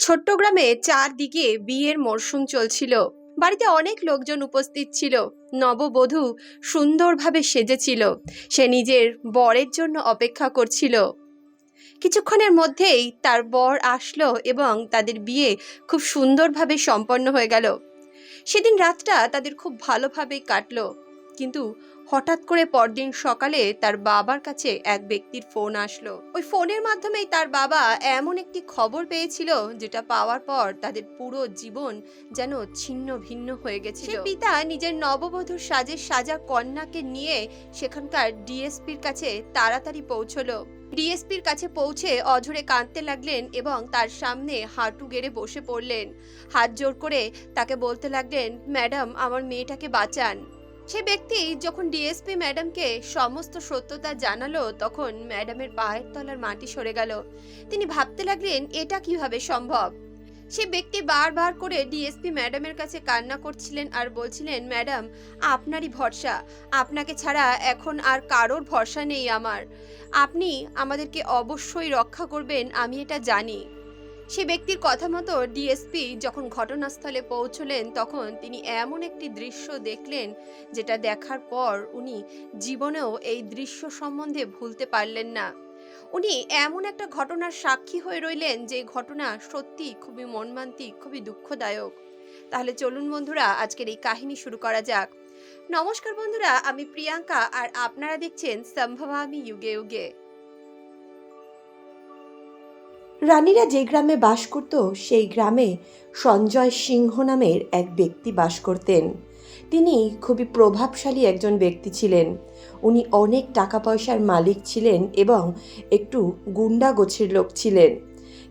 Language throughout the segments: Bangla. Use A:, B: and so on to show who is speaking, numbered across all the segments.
A: ছোট্ট গ্রামে চারদিকে বিয়ের মরশুম চলছিল। বাড়িতে অনেক লোকজন উপস্থিত ছিল। নববধূ সুন্দরভাবে সেজেছিল। সে নিজের বরের জন্য অপেক্ষা করছিল। কিছুক্ষণের মধ্যেই তার বর আসলো এবং তাদের বিয়ে খুব সুন্দরভাবে সম্পন্ন হয়ে গেল। সেদিন রাতটা তাদের খুব ভালোভাবেই কাটলো। কিন্তু হঠাৎ করে পরদিন সকালে তার বাবার কাছে এক ব্যক্তির ফোন আসলো। ওই ফোনের মাধ্যমেই তার বাবা এমন একটি খবর পেয়েছিল যেটা পাওয়ার পর তাদের পুরো জীবন যেন ছিন্ন ভিন্ন হয়ে গেছিল। পিতা নিজের নববধূর সাজে সাজা কন্যাকে নিয়ে সেখানকার ডিএসপির কাছে তাড়াতাড়ি পৌঁছলো। ডিএসপির কাছে পৌঁছে অঝরে কাঁদতে লাগলেন এবং তার সামনে হাঁটু গেড়ে বসে পড়লেন। হাত জোর করে তাকে বলতে লাগলেন ম্যাডাম আমার মেয়েটাকে বাঁচান। সে ব্যক্তি যখন ডিএসপি ম্যাডামকে সমস্ত সত্যতা জানালো, তখন ম্যাডামের পায়ের তলার মাটি সরে গেল। তিনি ভাবতে লাগলেন, এটা কীভাবে সম্ভব? সে ব্যক্তি বারবার করে ডিএসপি ম্যাডামের কাছে কান্না করছিলেন আর বলছিলেন, ম্যাডাম, আপনারই ভরসা। আপনাকে ছাড়া এখন আর কারোর ভরসা নেই আমার। আপনি আমাদেরকে অবশ্যই রক্ষা করবেন, আমি এটা জানি। সে ব্যক্তির কথা মতো ডিএসপি যখন ঘটনাস্থলে পৌঁছলেন, তখন তিনি এমন একটি দৃশ্য দেখলেন যেটা দেখার পর উনি জীবনেও এই দৃশ্য সম্বন্ধে ভুলতে পারলেন না। উনি এমন একটা ঘটনার সাক্ষী হয়ে রইলেন যে ঘটনা সত্যি খুবই মর্মান্তিক, খুবই দুঃখদায়ক। তাহলে চলুন বন্ধুরা, আজকের এই কাহিনী শুরু করা যাক। নমস্কার বন্ধুরা, আমি প্রিয়াঙ্কা আর আপনারা দেখছেন সম্ভবামি যুগে যুগে।
B: রানীরা যে গ্রামে বাস করত, সেই গ্রামে সঞ্জয় সিংহ নামের এক ব্যক্তি বাস করতেন। তিনি খুবই প্রভাবশালী একজন ব্যক্তি ছিলেন। উনি অনেক টাকা পয়সার মালিক ছিলেন এবং একটু গুন্ডা গোছের লোক ছিলেন।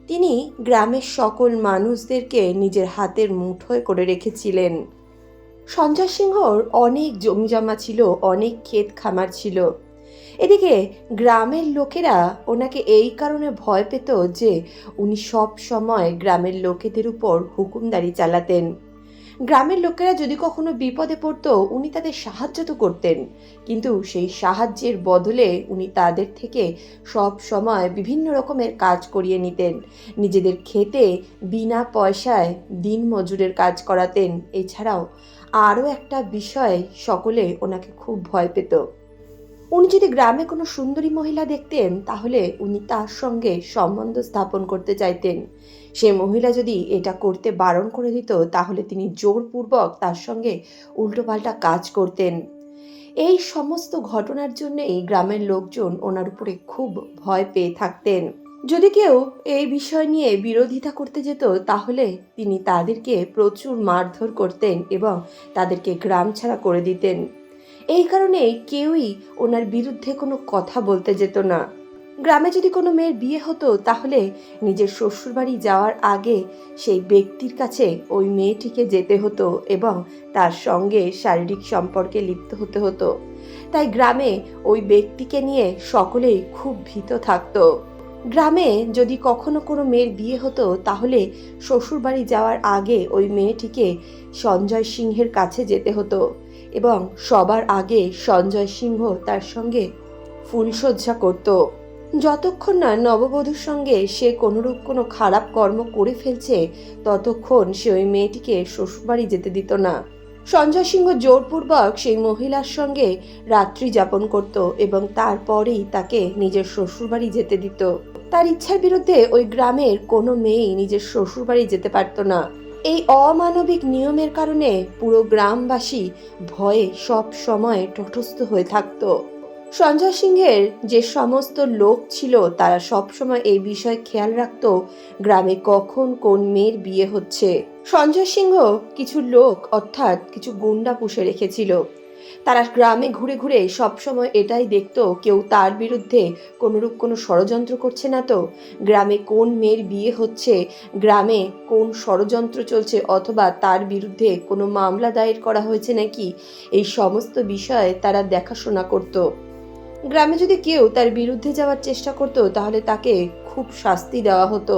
B: তিনি গ্রামের সকল মানুষদেরকে নিজের হাতের মুঠোয় করে রেখেছিলেন। সঞ্জয় সিংহর অনেক জমিজমা ছিল, অনেক ক্ষেত খামার ছিল। এদিকে গ্রামের লোকেরা ওনাকে এই কারণে ভয় পেত যে উনি সব সময় গ্রামের লোকেদের উপর হুকুমদারি চালাতেন। গ্রামের লোকেরা যদি কখনো বিপদে পড়তো, উনি তাদের সাহায্য তো করতেন। কিন্তু সেই সাহায্যের বদলে উনি তাদের থেকে সব সময় বিভিন্ন রকমের কাজ করিয়ে নিতেন। নিজেদের খেতে বিনা পয়সায় দিন মজুরের কাজ করাতেন। এছাড়াও আরও একটা বিষয় সকলে ওনাকে খুব ভয় পেত। উনি যদি গ্রামে কোনো সুন্দরী মহিলা দেখতেন, তাহলে উনি তার সঙ্গে সম্বন্ধ স্থাপন করতে চাইতেন। সে মহিলা যদি এটা করতে বারণ করে দিত, তাহলে তিনি জোরপূর্বক তার সঙ্গে উল্টোপাল্টা কাজ করতেন। এই সমস্ত ঘটনার জন্যেই গ্রামের লোকজন ওনার উপরে খুব ভয় পেয়ে থাকতেন। যদি কেউ এই বিষয় নিয়ে বিরোধিতা করতে যেত, তাহলে তিনি তাদেরকে প্রচুর মারধর করতেন এবং তাদেরকে গ্রাম ছাড়া করে দিতেন। এই কারণে কেউই ওনার বিরুদ্ধে কোনো কথা বলতে যেত না। গ্রামে যদি কোনো মেয়ের বিয়ে হতো, তাহলে নিজের শ্বশুরবাড়ি যাওয়ার আগে সেই ব্যক্তির কাছে ওই মেয়েটিকে যেতে হতো এবং তার সঙ্গে শারীরিক সম্পর্কে লিপ্ত হতে হতো। তাই গ্রামে ওই ব্যক্তিকে নিয়ে সকলেই খুব ভীত থাকতো। গ্রামে যদি কখনো কোনো মেয়ের বিয়ে হতো, তাহলে শ্বশুরবাড়ি যাওয়ার আগে ওই মেয়েটিকে সঞ্জয় সিংহের কাছে যেতে হতো। এবং সবার আগে সঞ্জয় সিংহ তার সঙ্গে ফুলসজ্জা করত। যতক্ষণ না নববধূর সঙ্গে সে কোনোরূপ কোনো খারাপ কর্ম করে ফেলছে, ততক্ষণ সে ওই মেয়েটিকে শ্বশুরবাড়ি যেতে দিত না। সঞ্জয় সিংহ জোরপূর্বক সেই মহিলার সঙ্গে রাত্রি যাপন করত এবং তারপরেই তাকে নিজের শ্বশুরবাড়ি যেতে দিত। তার ইচ্ছার বিরুদ্ধে ওই গ্রামের কোনো মেয়েই নিজের শ্বশুরবাড়ি যেতে পারত না। এই অমানবিক নিয়মের কারণে পুরো গ্রামবাসী ভয়ে সব সময় তটস্থ হয়ে থাকত। সঞ্জয় সিংহের যে সমস্ত লোক ছিল, তারা সবসময় এই বিষয় খেয়াল রাখত, গ্রামে কখন কোন মেয়ের বিয়ে হচ্ছে। সঞ্জয় সিংহ কিছু লোক, অর্থাৎ কিছু গুন্ডা পুষে রেখেছিল। তারা গ্রামে ঘুরে ঘুরে সবসময় এটাই দেখতো, কেউ তার বিরুদ্ধে কোনোরূপ কোনো ষড়যন্ত্র করছে না তো? গ্রামে কোন মেয়ের বিয়ে হচ্ছে? গ্রামে কোন ষড়যন্ত্র চলছে? অথবা তার বিরুদ্ধে কোনো মামলা দায়ের করা হয়েছে নাকি? এই সমস্ত বিষয়ে তারা দেখাশোনা করত। গ্রামে যদি কেউ তার বিরুদ্ধে যাওয়ার চেষ্টা করত, তাহলে তাকে খুব শাস্তি দেওয়া হতো।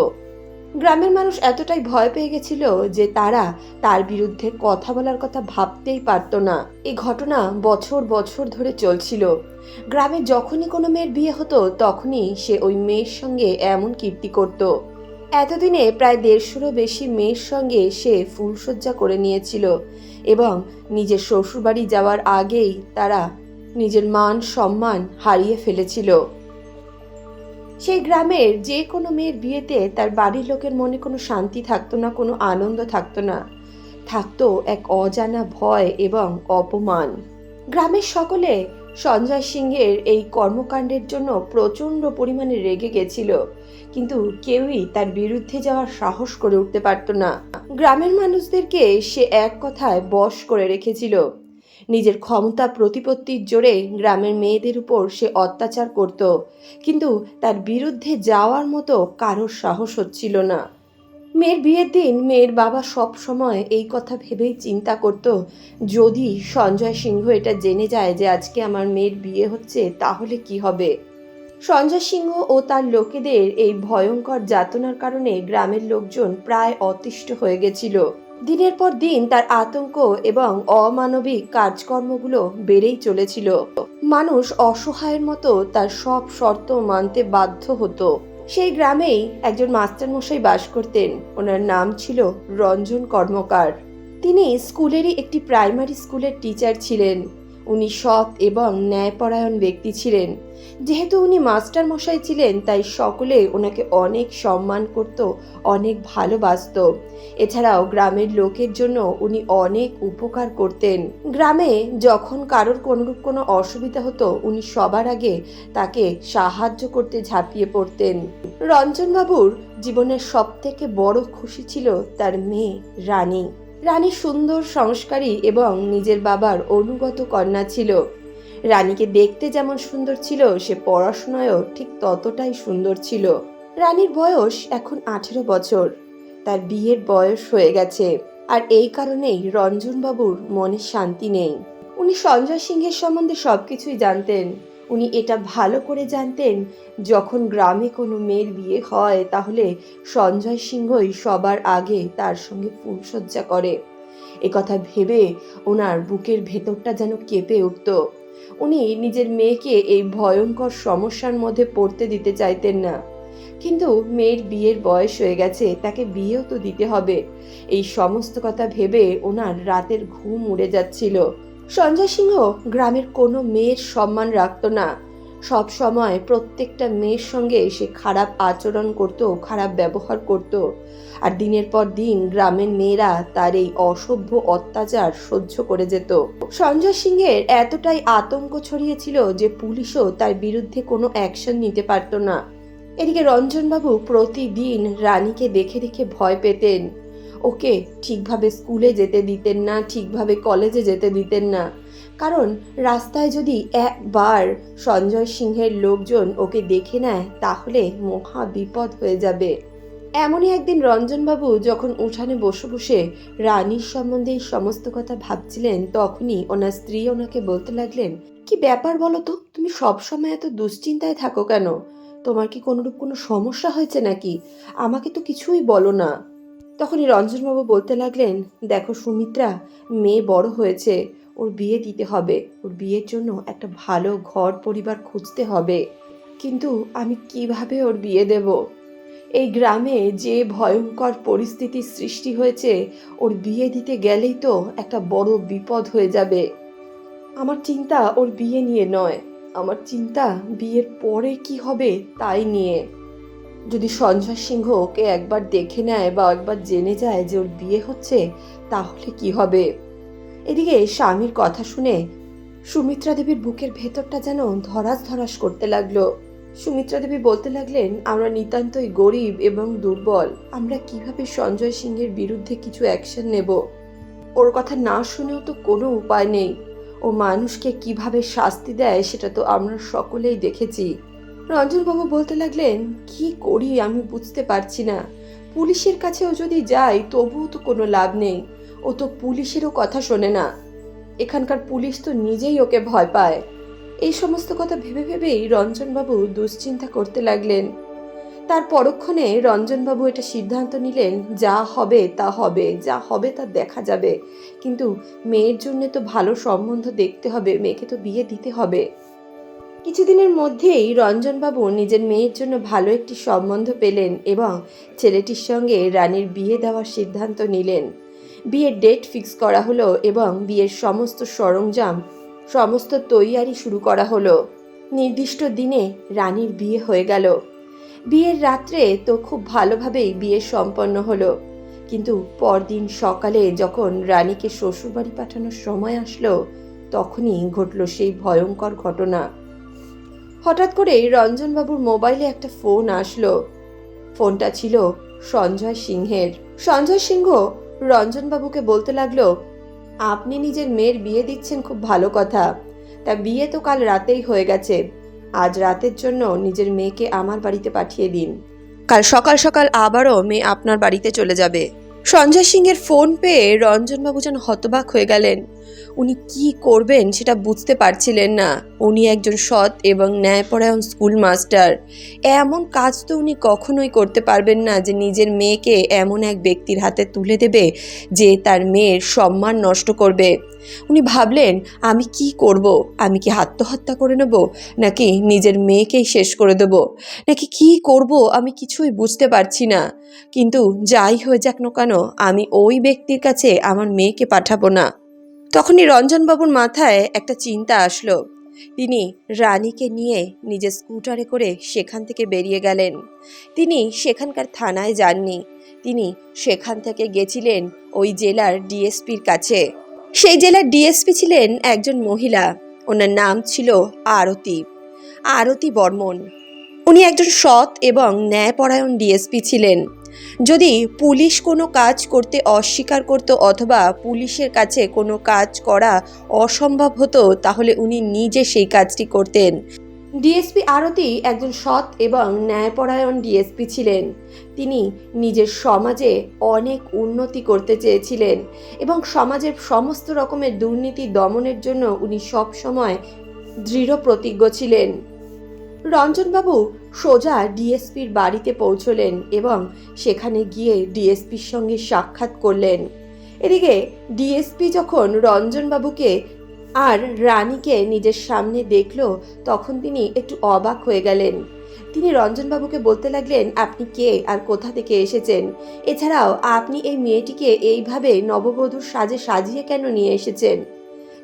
B: গ্রামের মানুষ এতটাই ভয় পেয়ে গেছিল যে তারা তার বিরুদ্ধে কথা বলার কথা ভাবতেই পারতো না। এই ঘটনা বছর বছর ধরে চলছিল। গ্রামে যখনই কোনো মেয়ের বিয়ে হতো, তখনই সে ওই মেয়ের সঙ্গে এমন কীর্তি করত। এতদিনে প্রায় দেড়শোরও বেশি মেয়ের সঙ্গে সে ফুলসজ্জা করে নিয়েছিল এবং নিজের শ্বশুরবাড়ি যাওয়ার আগেই তারা নিজের মান সম্মান হারিয়ে ফেলেছিল। সেই গ্রামের যে কোনো মেয়ের বিয়েতে তার বাড়ির লোকের মনে কোনো শান্তি থাকতো না, কোনো আনন্দ থাকতো না। থাকতো এক অজানা ভয় এবং অপমান। গ্রামের সকলে সঞ্জয় সিংহের এই কর্মকাণ্ডের জন্য প্রচণ্ড পরিমাণে রেগে গেছিল, কিন্তু কেউই তার বিরুদ্ধে যাওয়ার সাহস করে উঠতে পারত না। গ্রামের মানুষদেরকে সে এক কথায় বশ করে রেখেছিল। নিজের ক্ষমতা প্রতিপত্তির জোরে গ্রামের মেয়েদের উপর সে অত্যাচার করত। কিন্তু তার বিরুদ্ধে যাওয়ার মতো কারোর সাহস হচ্ছিল না। মেয়ের বিয়ের দিন মেয়ের বাবা সব সময় এই কথা ভেবেই চিন্তা করত, যদি সঞ্জয় সিংহ এটা জেনে যায় যে আজকে আমার মেয়ের বিয়ে হচ্ছে, তাহলে কি হবে? সঞ্জয় সিংহ ও তার লোকেদের এই ভয়ঙ্কর যাতনার কারণে গ্রামের লোকজন প্রায় অতিষ্ঠ হয়ে গেছিল। দিনের পর দিন তার আতঙ্ক এবং অমানবিক কাজকর্মগুলো বেড়েই চলেছিল। মানুষ অসহায়ের মতো তার সব শর্ত মানতে বাধ্য হতো। সেই গ্রামেই একজন মাস্টারমশাই বাস করতেন। ওনার নাম ছিল রঞ্জন কর্মকার। তিনি স্কুলেরই একটি প্রাইমারি স্কুলের টিচার ছিলেন। উনি সৎ এবং ন্যায়পরায়ণ ব্যক্তি ছিলেন। যেহেতু উনি মাস্টার মশাই ছিলেন, তাই সকলে ওনাকে অনেক সম্মান করত, অনেক ভালোবাসত। এছাড়াও গ্রামের লোকের জন্য উনি অনেক উপকার করতেন। গ্রামে যখন কারোর কোনোরূপ কোনো অসুবিধা হতো, উনি সবার আগে তাকে সাহায্য করতে ঝাঁপিয়ে পড়তেন। রঞ্জনবাবুর জীবনের সবথেকে বড় খুশি ছিল তার মেয়ে রানী। রানী সুন্দর সংস্কারী এবং নিজের বাবার অনুগত কন্যা ছিল। রানীকে দেখতে যেমন সুন্দর ছিল, সে পড়াশোনায়ও ঠিক ততটাই সুন্দর ছিল। রানীর বয়স এখন আঠেরো বছর। তার বিয়ের বয়স হয়ে গেছে। আর এই কারণেই রঞ্জনবাবুর মনে শান্তি নেই। উনি সঞ্জয় সিংহের সম্বন্ধে সবকিছুই জানতেন। উনি এটা ভালো করে জানতেন, যখন গ্রামে কোনো মেয়ের বিয়ে হয়, তাহলে সঞ্জয় সিংহই সবার আগে তার সঙ্গে ফুলসজ্জা করে। একথা ভেবে ওনার বুকের ভেতরটা যেন কেঁপে উঠত। উনি নিজের মেয়েকে এই ভয়ঙ্কর সমস্যার মধ্যে পড়তে দিতে চাইতেন না। কিন্তু মেয়ের বিয়ের বয়স হয়ে গেছে, তাকে বিয়েও তো দিতে হবে। এই সমস্ত কথা ভেবে ওনার রাতের ঘুম উড়ে যাচ্ছিল। সঞ্জয় সিংহ গ্রামের কোনো মেয়ের সম্মান রাখত না। সব সময় প্রত্যেকটা মেয়ের সঙ্গে সে খারাপ আচরণ করত, খারাপ ব্যবহার করত। আর দিনের পর দিন গ্রামের মেয়েরা তার এই অসভ্য অত্যাচার সহ্য করে যেত। সঞ্জয় সিংহের এতটাই আতঙ্ক ছড়িয়েছিল যে পুলিশও তার বিরুদ্ধে কোনো অ্যাকশন নিতে পারত না। এদিকে রঞ্জনবাবু প্রতিদিন রানীকে দেখে দেখে ভয় পেতেন। ওকে ঠিকভাবে স্কুলে যেতে দিতেন না, ঠিকভাবে কলেজে যেতে দিতেন না। কারণ রাস্তায় যদি একবার সঞ্জয় সিংহের লোকজন ওকে দেখে নেয়, তাহলে মহা বিপদ হয়ে যাবে। এমনই একদিন রঞ্জনবাবু যখন উঠানে বসে বসে রানীর সম্বন্ধে সমস্ত কথা ভাবছিলেন, তখনই ওনার স্ত্রী ওনাকে বলতে লাগলেন, কি ব্যাপার বলো তো? তুমি সবসময় এত দুশ্চিন্তায় থাকো কেন? তোমার কি কোনোরূপ কোনো সমস্যা হয়েছে নাকি? আমাকে তো কিছুই বলো না। তখনই রঞ্জনবাবু বলতে লাগলেন, দেখো সুমিত্রা, মেয়ে বড় হয়েছে, ওর বিয়ে দিতে হবে। ওর বিয়ের জন্য একটা ভালো ঘর পরিবার খুঁজতে হবে। কিন্তু আমি কীভাবে ওর বিয়ে দেব? এই গ্রামে যে ভয়ঙ্কর পরিস্থিতির সৃষ্টি হয়েছে, ওর বিয়ে দিতে গেলেই তো একটা বড় বিপদ হয়ে যাবে। আমার চিন্তা ওর বিয়ে নিয়ে নয়। আমার চিন্তা বিয়ের পরে কি হবে তাই নিয়ে। যদি সঞ্জয় সিংহ ওকে একবার দেখে নেয় বা একবার জেনে যায় যে ওর বিয়ে হচ্ছে, তাহলে কি হবে? এদিকে স্বামীর কথা শুনে সুমিত্রা দেবীর বুকের ভেতরটা যেন ধরাস ধরাস করতে লাগল। সুমিত্রা দেবী বলতে লাগলেন, আমরা নিতান্তই গরিব এবং দুর্বল। আমরা কীভাবে সঞ্জয় সিংহের বিরুদ্ধে কিছু অ্যাকশন নেব? ওর কথা না শুনেও তো কোনো উপায় নেই। ও মানুষকে কীভাবে শাস্তি দেয়, সেটা তো আমরা সকলেই দেখেছি। রঞ্জনবাবু বলতে লাগলেন, কি করি আমি বুঝতে পারছি না। পুলিশের কাছেও যদি যাই, তবুও তো কোনো লাভ নেই। ও তো পুলিশেরও কথা শোনে না। এখানকার পুলিশ তো নিজেই ওকে ভয় পায়। এই সমস্ত কথা ভেবে ভেবেই রঞ্জনবাবু দুশ্চিন্তা করতে লাগলেন। তার পরক্ষণে রঞ্জনবাবু এটা সিদ্ধান্ত নিলেন, যা হবে তা হবে, যা হবে তা দেখা যাবে। কিন্তু মেয়ের জন্য তো ভালো সম্বন্ধ দেখতে হবে, মেয়েকে তো বিয়ে দিতে হবে। কিছুদিনের মধ্যেই রঞ্জনবাবু নিজের মেয়ের জন্য ভালো একটি সম্বন্ধ পেলেন এবং ছেলেটির সঙ্গে রানীর বিয়ে দেওয়ার সিদ্ধান্ত নিলেন। বিয়ের ডেট ফিক্স করা হলো এবং বিয়ের সমস্ত সরঞ্জাম, সমস্ত তৈয়ারি শুরু করা হলো। নির্দিষ্ট দিনে রানীর বিয়ে হয়ে গেল। বিয়ের রাত্রে তো খুব ভালোভাবেই বিয়ে সম্পন্ন হলো। কিন্তু পরদিন সকালে যখন রানীকে শ্বশুরবাড়ি পাঠানোর সময় আসলো, তখনই ঘটল সেই ভয়ঙ্কর ঘটনা। হঠাৎ করে রঞ্জনবাবুর মোবাইলে একটা ফোন আসলো। ফোনটা ছিল সঞ্জয় সিংহের। সঞ্জয় সিংহ রঞ্জনবাবুকে বলতে লাগল, আপনি নিজের মেয়ের বিয়ে দিচ্ছেন খুব ভালো কথা। তা বিয়ে তো কাল রাতেই হয়ে গেছে। আজ রাতের জন্য নিজের মেয়েকে আমার বাড়িতে পাঠিয়ে দিন। কাল সকাল সকাল আবারও মেয়ে আপনার বাড়িতে চলে যাবে। সঞ্জয় সিংহের ফোন পেয়ে রঞ্জনবাবু যেন হতবাক হয়ে গেলেন। উনি কি করবেন সেটা বুঝতে পারছিলেন না। উনি একজন সৎ এবং ন্যায়পরায়ণ স্কুল মাস্টার। এমন কাজ তো উনি কখনোই করতে পারবেন না যে নিজের মেয়েকে এমন এক ব্যক্তির হাতে তুলে দেবে যে তার মেয়ের সম্মান নষ্ট করবে। উনি ভাবলেন, আমি কি করব? আমি কি আত্মহত্যা করে নেব? নাকি নিজের মেয়েকেই শেষ করে দেব? নাকি কি করব? আমি কিছুই বুঝতে পারছি না। কিন্তু যাই হয়ে যাক না কেন, আমি ওই ব্যক্তির কাছে আমার মেয়েকে পাঠাবো না। তখনই রঞ্জনবাবুর মাথায় একটা চিন্তা আসলো। তিনি রানীকে নিয়ে নিজের স্কুটারে করে সেখান থেকে বেরিয়ে গেলেন। তিনি সেখানকার থানায় যাননি। তিনি সেখান থেকে গেছিলেন ওই জেলার ডিএসপির কাছে। সেই জেলার ডিএসপি ছিলেন একজন মহিলা। ওনার নাম ছিল আরতি। আরতি বর্মন। উনি একজন সৎ এবং ন্যায়পরায়ণ ডিএসপি ছিলেন। যদি পুলিশ কোনো কাজ করতে অস্বীকার করত অথবা পুলিশের কাছে কোনো কাজ করা অসম্ভব হতো, তাহলে উনি নিজে সেই কাজটি করতেন। ডিএসপি আরতি একজন সৎ এবং ন্যায়পরায়ণ ডিএসপি ছিলেন। তিনি নিজের সমাজে অনেক উন্নতি করতে চেয়েছিলেন এবং সমাজের সমস্ত রকমের দুর্নীতি দমনের জন্য উনি সবসময় দৃঢ় প্রতিজ্ঞ ছিলেন। রঞ্জনবাবু সোজা ডিএসপির বাড়িতে পৌঁছলেন এবং সেখানে গিয়ে ডিএসপির সঙ্গে সাক্ষাৎ করলেন। এদিকে ডিএসপি যখন রঞ্জনবাবুকে আর রানীকে নিজের সামনে দেখল, তখন তিনি একটু অবাক হয়ে গেলেন। তিনি রঞ্জনবাবুকে বলতে লাগলেন, আপনি কে আর কোথা থেকে এসেছেন? এছাড়াও আপনি এই মেয়েটিকে এইভাবে নববধূর সাজে সাজিয়ে কেন নিয়ে এসেছেন?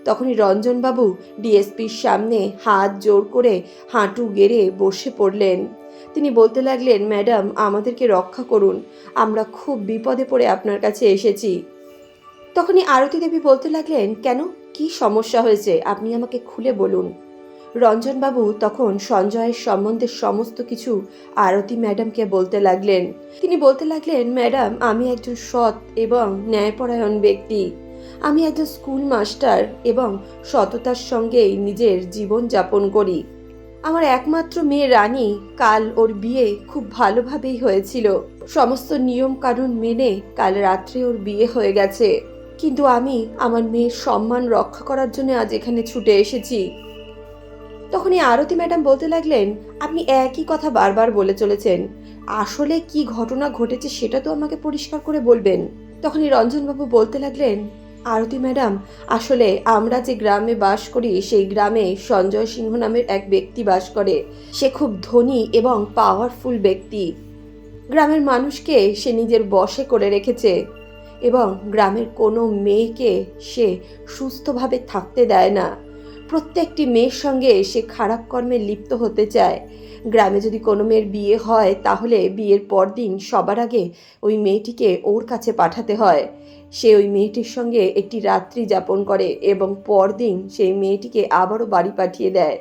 B: তখনই রঞ্জনবাবু ডিএসপির সামনে হাত জোর করে হাঁটু গেড়ে বসে পড়লেন। তিনি বলতে লাগলেন, ম্যাডাম, আমাদেরকে রক্ষা করুন। আমরা খুব বিপদে পড়ে আপনার কাছে এসেছি। তখনই আরতি দেবী বলতে লাগলেন, কেন? কি সমস্যা হয়েছে? আপনি আমাকে খুলে বলুন। রঞ্জনবাবু তখন সঞ্জয়ের সম্বন্ধে সমস্ত কিছু আরতি ম্যাডামকে বলতে লাগলেন। তিনি বলতে লাগলেন, ম্যাডাম, আমি একজন সৎ এবং ন্যায়পরায়ণ ব্যক্তি। আমি একজন স্কুল মাস্টার এবং সততার সঙ্গেই নিজের জীবন যাপন করি। আমার একমাত্র মেয়ে রানী কাল ওর বিয়ে খুব ভালোভাবেই হয়েছিল। সমস্ত নিয়ম কানুন মেনে কাল রাত্রে ওর বিয়ে হয়ে গেছে। কিন্তু আমি আমার মেয়ের সম্মান রক্ষা করার জন্য আজ এখানে ছুটে এসেছি। তখন এই আরতি ম্যাডাম বলতে লাগলেন, আপনি একই কথা বারবার বলে চলেছেন। আসলে কি ঘটনা ঘটেছে সেটা তো আমাকে পরিষ্কার করে বলবেন। তখনই রঞ্জনবাবু বলতে লাগলেন আরতি ম্যাডাম, আসলে আমরা যে গ্রামে বাস করি, সেই গ্রামে সঞ্জয় সিংহ নামের এক ব্যক্তি বাস করে। সে খুব ধনী এবং পাওয়ারফুল ব্যক্তি। গ্রামের মানুষকে সে নিজের বশে করে রেখেছে এবং গ্রামের কোনো মেয়েকে সে সুস্থভাবে থাকতে দেয় না। প্রত্যেকটি মেয়ের সঙ্গে সে খারাপ কর্মে লিপ্ত হতে চায়। গ্রামে যদি কোনো মেয়ের বিয়ে হয়, তাহলে বিয়ের পরদিন সবার আগে ওই মেয়েটিকে ওর কাছে পাঠাতে হয়। সে ওই মেয়েটির সঙ্গে একটি রাত্রি যাপন করে এবং পরদিন সেই মেয়েটিকে আবারও বাড়ি পাঠিয়ে দেয়।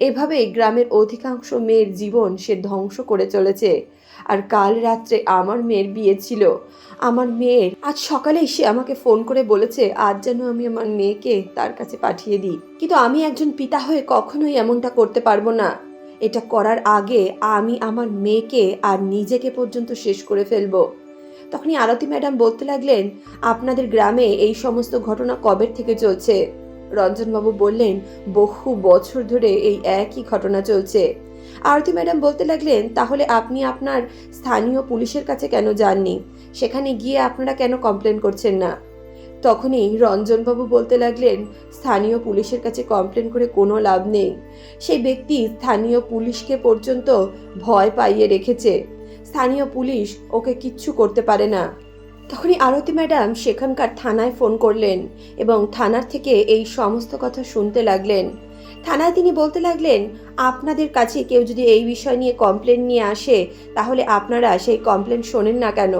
B: এভাবে গ্রামের অধিকাংশ মেয়ের জীবন সে ধ্বংস করে চলেছে। আর কাল রাত্রে আমার মেয়ের বিয়ে ছিল। আমার মেয়ের আজ সকালেই সে আমাকে ফোন করে বলেছে, আজ যেন আমি আমার মেয়েকে তার কাছে পাঠিয়ে দিই। কিন্তু আমি একজন পিতা হয়ে কখনোই এমনটা করতে পারব না। এটা করার আগে আমি আমার মেয়েকে আর নিজেকে পর্যন্ত শেষ করে ফেলব। তখনই আরতি ম্যাডাম বলতে লাগলেন, আপনাদের গ্রামে এই সমস্ত ঘটনা কবে থেকে চলছে? রঞ্জনবাবু বললেন, বহু বছর ধরে এই একই ঘটনা চলছে। আরতি ম্যাডাম বলতে লাগলেন, তাহলে আপনি আপনার স্থানীয় পুলিশের কাছে কেন যাননি? সেখানে গিয়ে আপনারা কেন কমপ্লেন করছেন না? তখনই রঞ্জনবাবু বলতে লাগলেন, স্থানীয় পুলিশের কাছে কমপ্লেন করে কোনো লাভ নেই। সেই ব্যক্তি স্থানীয় পুলিশকে পর্যন্ত ভয় পাইয়ে রেখেছে। স্থানীয় পুলিশ ওকে কিচ্ছু করতে পারে না। তখনই আরতি ম্যাডাম সেখানকার থানায় ফোন করলেন এবং থানার থেকে এই সমস্ত কথা শুনতে লাগলেন। থানায় তিনি বলতে লাগলেন, আপনাদের কাছে কেউ যদি এই বিষয় নিয়ে কমপ্লেন নিয়ে আসে, তাহলে আপনারা সেই কমপ্লেন শোনেন না কেন?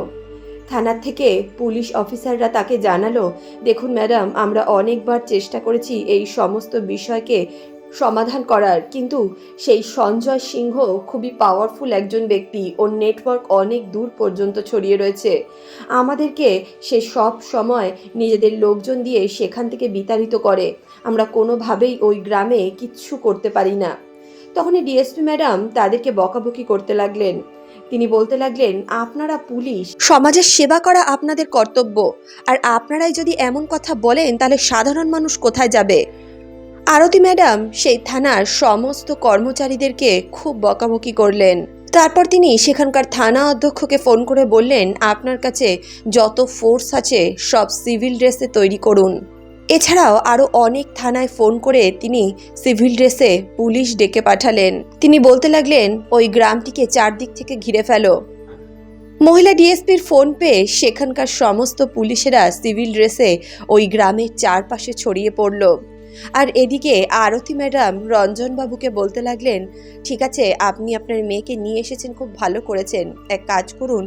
B: থানার থেকে পুলিশ অফিসাররা তাকে জানালো, দেখুন ম্যাডাম, আমরা অনেকবার চেষ্টা করেছি এই সমস্ত বিষয়কে সমাধান করার। কিন্তু সেই সঞ্জয় সিংহ খুবই পাওয়ারফুল একজন ব্যক্তি ওর নেটওয়ার্ক অনেক দূর পর্যন্ত ছড়িয়ে রয়েছে। আমাদেরকে সে সব সময় নিজেদের লোকজন দিয়ে সেখান থেকে বিতাড়িত করে। আমরা কোনোভাবেই ওই গ্রামে কিচ্ছু করতে পারি না। তখনই ডিএসপি ম্যাডাম তাদেরকে বকাবকি করতে লাগলেন। তিনি বলতে লাগলেন, আপনারা পুলিশ, সমাজের সেবা করা আপনাদের কর্তব্য। আর আপনারাই যদি এমন কথা বলেন, তাহলে সাধারণ মানুষ কোথায় যাবে? আরতি ম্যাডাম সেই থানার সমস্ত কর্মচারীদেরকে খুব বকাবকি করলেন। তারপর তিনি সেখানকার থানা অধ্যক্ষকে ফোন করে বললেন, আপনার কাছে যত ফোর্স আছে সব সিভিল ড্রেসে তৈরি করুন। এছাড়াও আরও অনেক থানায় ফোন করে তিনি সিভিল ড্রেসে পুলিশ ডেকে পাঠালেন। তিনি বলতে লাগলেন, ওই গ্রামটিকে চারদিক থেকে ঘিরে ফেলো। মহিলা ডিএসপির ফোন পেয়ে সেখানকার সমস্ত পুলিশেরা সিভিল ড্রেসে ওই গ্রামের চারপাশে ছড়িয়ে পড়ল। আর এদিকে আরতি ম্যাডাম রঞ্জনবাবুকে বলতে লাগলেন, ঠিক আছে, আপনি আপনার মেয়েকে নিয়ে এসেছেন, খুব ভালো করেছেন। এক কাজ করুন,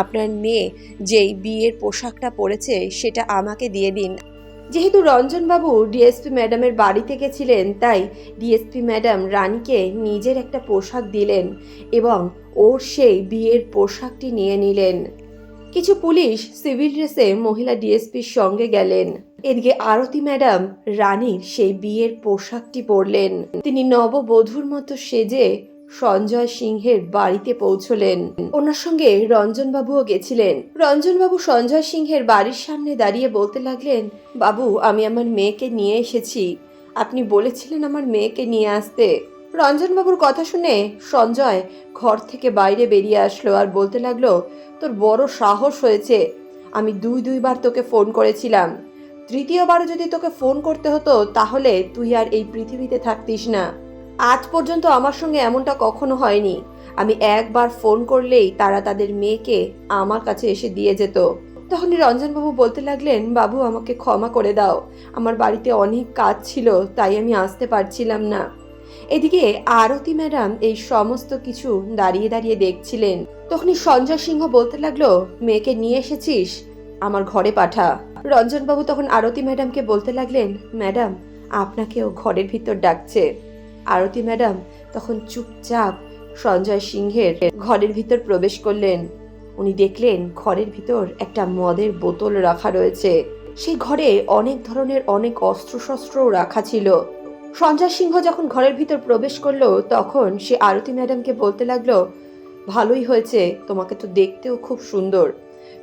B: আপনার মেয়ে যেই বিয়ের পোশাকটা পরেছে সেটা আমাকে দিয়ে দিন। যেহেতু রঞ্জনবাবু ডিএসপি ম্যাডামের বাড়িতে গেছিলেন, তাই ডিএসপি ম্যাডাম রানীকে নিজের একটা পোশাক দিলেন এবং ওর সেই বিয়ের পোশাকটি নিয়ে নিলেন। কিছু পুলিশ সিভিল ড্রেসে মহিলা ডিএসপির সঙ্গে গেলেন। এদিকে আরতি ম্যাডাম রানীর সেই বিয়ের পোশাকটি পরলেন। তিনি নববধূর মতো সেজে সঞ্জয় সিংহের বাড়িতে পৌঁছলেন। ওনার সঙ্গে রঞ্জনবাবুও গেছিলেন। রঞ্জনবাবু সঞ্জয় সিংহের বাড়ির সামনে দাঁড়িয়ে বলতে লাগলেন, বাবু, আমি আমার মেয়েকে নিয়ে এসেছি। আপনি বলেছিলেন আমার মেয়েকে নিয়ে আসতে রঞ্জনবাবুর কথা শুনে সঞ্জয় ঘর থেকে বাইরে বেরিয়ে আসলো আর বলতে লাগল, তোর বড় সাহস হয়েছে। আমি দুই দুইবার তোকে ফোন করেছিলাম। তৃতীয়বারও যদি তোকে ফোন করতে হতো, তাহলে তুই আর এই পৃথিবীতে থাকতিস না। আজ পর্যন্ত আমার সঙ্গে এমনটা কখনো হয়নি। আমি একবার ফোন করলেই তারা তাদের মেয়েকে আমার কাছে এসে দিয়ে যেত। তখনই রঞ্জনবাবু বলতে লাগলেন, বাবু, আমাকে ক্ষমা করে দাও। আমার বাড়িতে অনেক কাজ ছিল, তাই আমি আসতে পারছিলাম না। এদিকে আরতি ম্যাডাম এই সমস্ত কিছু দাঁড়িয়ে দাঁড়িয়ে দেখছিলেন। তখনই সঞ্জয় সিংহ বলতে লাগল, মেয়েকে নিয়ে এসেছিস? আমার ঘরে পাঠা। রঞ্জনবাবু তখন আরতি ম্যাডামকে বলতে লাগলেন, ম্যাডাম, আপনাকেও ঘরের ভিতর ডাকছে। আরতি ম্যাডাম তখন চুপচাপ সঞ্জয় সিংহের ঘরের ভিতর প্রবেশ করলেন। উনি দেখলেন ঘরের ভিতর একটা মদের বোতল রাখা রয়েছে। সেই ঘরে অনেক ধরনের অনেক অস্ত্রশস্ত্রও রাখা ছিল। সঞ্জয় সিংহ যখন ঘরের ভিতর প্রবেশ করল, তখন সে আরতি ম্যাডামকে বলতে লাগল, ভালোই হয়েছে, তোমাকে তো দেখতেও খুব সুন্দর।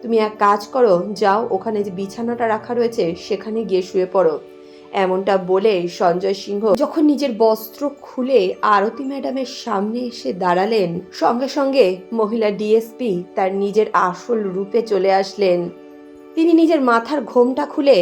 B: তুমি এক কাজ করো, যাও, ওখানে যে বিছানাটা রাখা রয়েছে, সেখানে গিয়ে শুয়ে পড়ো। এমনটা বলে সঞ্জয় সিংহ যখন নিজের বস্ত্র খুলে আরতি ম্যাডামের সামনে এসে দাঁড়ালেন, সঙ্গে সঙ্গে মহিলা ডিএসপি তার নিজের আসল রূপে চলে আসলেন। তিনি নিজের মাথার ঘোমটা খুলে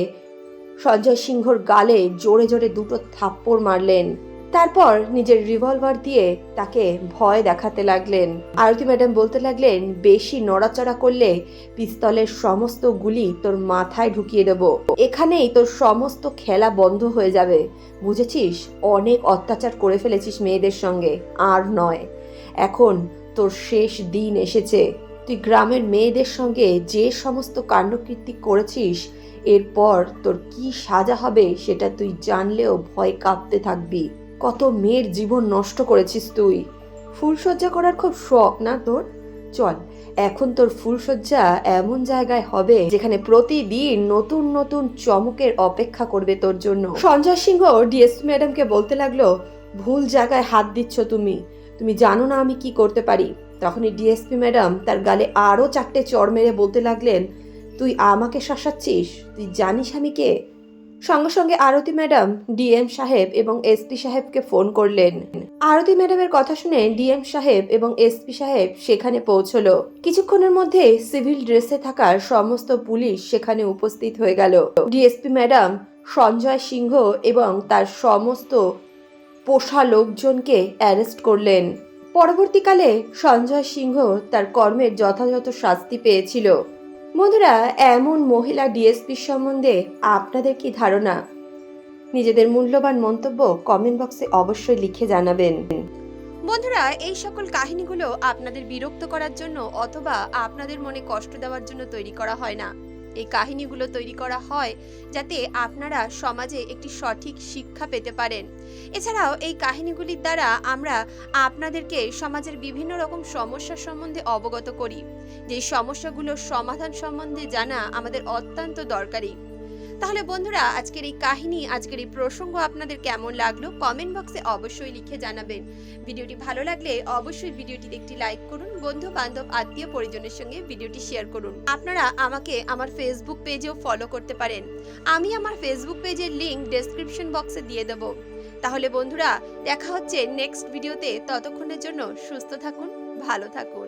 B: সঞ্জয় সিংহর গালে জোরে জোরে দুটো থাপ্পড় মারলেন। তারপর নিজের রিভলভার দিয়ে তাকে ভয় দেখাতে লাগলেন। আরতি ম্যাডাম বলতে লাগলেন, বেশি নড়াচড়া করলে পিস্তলের সমস্ত গুলি তোর মাথায় ঢুকিয়ে দেব। এখানেই তোর সমস্ত খেলা বন্ধ হয়ে যাবে। বুঝেছিস? অনেক অত্যাচার করে ফেলেছিস মেয়েদের সঙ্গে। আর নয়, এখন তোর শেষ দিন এসেছে। তুই গ্রামের মেয়েদের সঙ্গে যে সমস্ত কাণ্ডকীর্তি করেছিস, এরপর তোর কি সাজা হবে সেটা তুই জানলেও ভয় কাঁপতে থাকবি। কত মেয়ের জীবন নষ্ট করেছিস তুই। ফুলসজ্জা করার খুব শখ না তোর? চল, এখন তোর ফুলসজ্জা এমন জায়গায় হবে যেখানে প্রতিদিন নতুন নতুন চমকের অপেক্ষা করবে তোর জন্য। সঞ্জয় সিংহ ডিএসপি ম্যাডামকে বলতে লাগল, ভুল জায়গায় হাত দিচ্ছ তুমি। তুমি জানো না আমি কি করতে পারি? তখনই ডিএসপি ম্যাডাম তার গালে আরও চারটে চড় মেরে বলতে লাগলেন, তুই আমাকে শাসাচ্ছিস? তুই জানিস আমি কে? সঙ্গে সঙ্গে আরতি ম্যাডাম, ডিএম সাহেব এবং এসপি সাহেবকে ফোন করলেন। আরতি ম্যাডামের কথা শুনে ডিএম সাহেব এবং এসপি সাহেব সেখানে পৌঁছলো। কিছুক্ষণের মধ্যে সিভিল ড্রেসে থাকা সমস্ত পুলিশ সেখানে উপস্থিত হয়ে গেল। ডিএসপি ম্যাডাম, সঞ্জয় সিংহ এবং তার সমস্ত পোষা লোকজনকে অ্যারেস্ট করলেন। পরবর্তীকালে সঞ্জয় সিংহ তার কর্মের যথাযথ শাস্তি পেয়েছিল। বন্ধুরা, এমন মহিলা ডিএসপি সম্বন্ধে আপনাদের কি ধারণা? নিজেদের মূল্যবান মন্তব্য কমেন্ট বক্সে অবশ্যই লিখে জানাবেন।
A: বন্ধুরা, এই সকল কাহিনীগুলো আপনাদের বিরক্ত করার জন্য অথবা আপনাদের মনে কষ্ট দেওয়ার জন্য তৈরি করা হয় না। এই কাহিনীগুলো তৈরি করা হয় যাতে আপনারা সমাজে একটি সঠিক শিক্ষা পেতে পারেন। এছাড়াও এই কাহিনীগুলির দ্বারা আমরা আপনাদেরকে সমাজের বিভিন্ন রকম সমস্যা সম্বন্ধে অবগত করি। যে সমস্যাগুলোর সমাধান সম্বন্ধে জানা আমাদের অত্যন্ত দরকারি। তাহলে বন্ধুরা, আজকের এই কাহিনী, আজকের এই প্রসঙ্গ আপনাদের কেমন লাগল? কমেন্ট বক্সে অবশ্যই লিখে জানাবেন। ভিডিওটি ভালো লাগলে অবশ্যই ভিডিওটিতে একটি লাইক করুন বন্ধু বান্ধব আত্মীয় পরিজনের সঙ্গে ভিডিওটি শেয়ার করুন। আপনারা আমাকে আমার ফেসবুক পেজেও ফলো করতে পারেন। আমি আমার ফেসবুক পেজের লিংক ডেসক্রিপশন বক্সে দিয়ে দেব। তাহলে বন্ধুরা, দেখা হচ্ছে নেক্সট ভিডিওতে ততক্ষণের জন্য সুস্থ থাকুন, ভালো থাকুন।